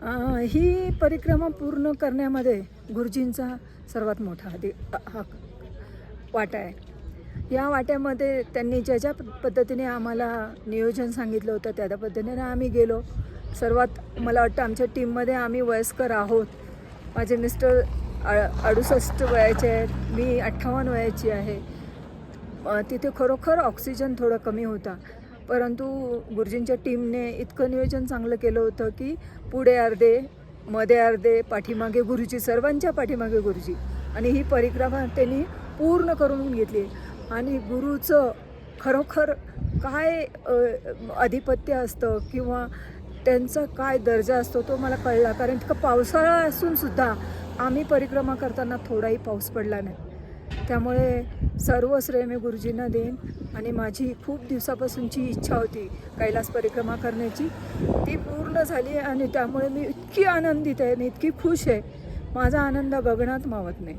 ही परिक्रमा पूर्ण करण्यामध्ये गुरुजींचा सर्वात मोठा अधि हा वाटा आहे. या वाट्यामध्ये त्यांनी ज्या ज्या पद्धतीने आम्हाला नियोजन सांगितलं होतं त्या त्या पद्धतीने आम्ही गेलो. सर्वात मला वाटतं आमच्या टीममध्ये आम्ही वयस्कर आहोत. माझे मिस्टर अडुसष्ट वयाचे आहेत मी अठ्ठावन्न वयाची आहे. तिथे खरोखर ऑक्सिजन थोडं कमी होता. परंतु गुरुजींच्या टीमने इतकं नियोजन चांगलं केलं होतं की पुढे अर्धे मध्ये अर्धे पाठीमागे गुरुजी सर्वांच्या पाठीमागे गुरुजी. आणि ही परिक्रमा त्यांनी पूर्ण करून घेतली. आणि गुरुचं खरोखर काय आधिपत्य असतं किंवा त्यांचा काय दर्जा असतो तो मला कळला. कारण इतकं पावसाळा असूनसुद्धा आम्ही परिक्रमा करताना थोडाही पाऊस पडला नाही. त्यामुळे सर्व श्रेय मी गुरुजींना देईन आणि माझी खूप दिवसापासूनची इच्छा होती कैलास परिक्रमा करण्याची. ती पूर्ण झाली आणि त्यामुळे मी इतकी आनंदित आहे आणि इतकी खुश आहे. माझा आनंद गगनात मावत नाही.